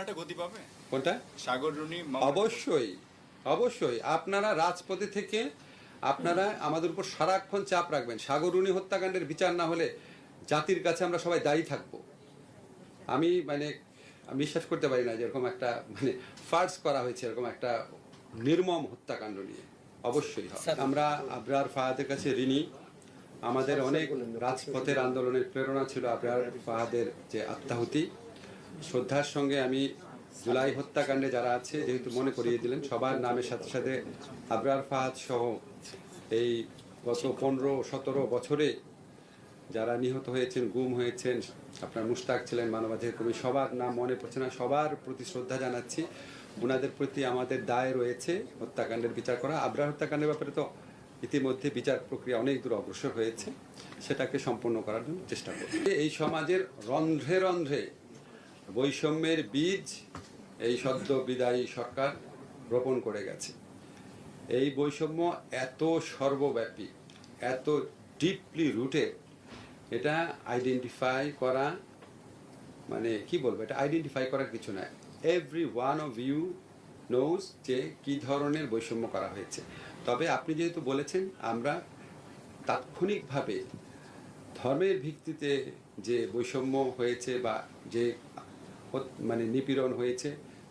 খেলাটা গতি পাবে? কোনটা? সাগর অবশ্যই অবশ্যই। আপনারা রাজপথে থেকে আপনারা আমাদের উপর সারাক্ষণ চাপ রাখবেন। সাগরুণী হত্যাকাণ্ডের বিচার না হলে জাতির কাছে আমরা সবাই দায়ী থাকব। আমি মানে আমি বিশ্বাস করতে পারি না যেরকম একটা মানে ফার্স করা হয়েছে এরকম একটা নির্মম হত্যাকাণ্ড নিয়ে। অবশ্যই আমরা আবরার ফাহাদের কাছে ঋণী। আমাদের অনেক রাজপথের আন্দোলনের প্রেরণা ছিল আবরার ফাহাদের যে আত্মাহুতি। শ্রদ্ধার সঙ্গে আমি জুলাই হত্যাকাণ্ডে যারা আছে, যেহেতু মনে করিয়ে দিলেন, সবার নামের সাথে সাথে আবরার ফাহাদ সহ এই গত পনেরো, সতেরো বছরে যারা নিহত হয়েছেন, গুম হয়েছেন, আপনার মুশতাক ছিলেন, মানবাধিকার কর্মী, সবার নাম মনে পড়ছে না, সবার প্রতি শ্রদ্ধা জানাচ্ছি। ওনাদের প্রতি আমাদের দায় রয়েছে হত্যাকাণ্ডের বিচার করা। আবরার হত্যাকাণ্ডের ব্যাপারে তো ইতিমধ্যে বিচার প্রক্রিয়া অনেক দূর অগ্রসর হয়েছে, সেটাকে সম্পন্ন করার জন্য চেষ্টা করব এই সমাজের রন্ধ্রে রন্ধ্রে বৈষম্যের বীজ এই সদ্য বিদায়ী সরকার রোপণ করে গেছে। এই বৈষম্য এত সর্বব্যাপী, এত ডিপলি রুটেড এটা আইডেন্টিফাই করা মানে কি বলব, এটা আইডেন্টিফাই করার কিছু নয় every one of you knows যে কি ধরনের বৈষম্য করা হয়েছে। তবে আপনি যেহেতু বলেছেন, আমরা তাৎক্ষণিকভাবে ধর্মের ভিত্তিতে যে বৈষম্য হয়েছে বা যে মানে নিপীড়ন হয়েছে,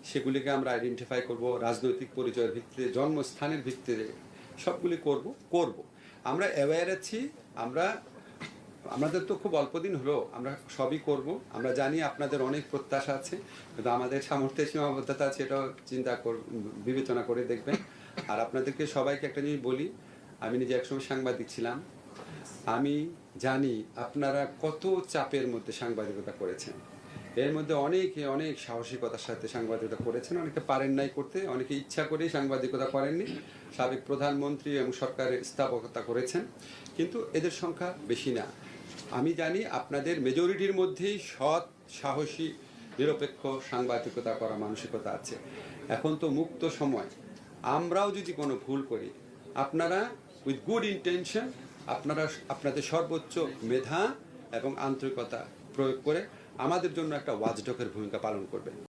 সেগুলিকে আমরা আইডেন্টিফাই করব, রাজনৈতিক পরিচয়ের ভিত্তিতে, জন্মস্থানের ভিত্তিতে, সবগুলি করব করব। আমরা অ্যাওয়্যার আছি, আমরা, আমাদের তো খুব অল্প দিন হলো, আমরা সবই করব, আমরা জানি আপনাদের অনেক প্রত্যাশা আছে, কিন্তু আমাদের সামর্থ্যের সীমাবদ্ধতা আছে, এটাও চিন্তা কর, বিবেচনা করে দেখবেন। আর আপনাদেরকে সবাইকে একটা জিনিস বলি, আমি নিজে একসময় সাংবাদিক ছিলাম, আমি জানি আপনারা কত চাপের মধ্যে সাংবাদিকতা করেছেন। এর মধ্যে অনেকে অনেক সাহসিকতার সাথে সাংবাদিকতা করেছেন, অনেকে পারেন নাই করতে, অনেকে ইচ্ছা করেই সাংবাদিকতা করেননি। সাবেক প্রধানমন্ত্রী এবং সরকারের স্থাপকতা করেছেন, কিন্তু এদের সংখ্যা বেশি না। আমি জানি আপনাদের মেজরিটির মধ্যেই সৎ, সাহসী, নিরপেক্ষ সাংবাদিকতা করা মানসিকতা আছে। এখন তো মুক্ত সময়। আমরাও যদি কোনো ভুল করি, আপনারা উইথ গুড ইন্টেনশন আপনারা আপনাদের সর্বোচ্চ মেধা এবং আন্তরিকতা প্রয়োগ করে আমাদের জন্য একটা ওয়াজডকের ভূমিকা পালন করবেন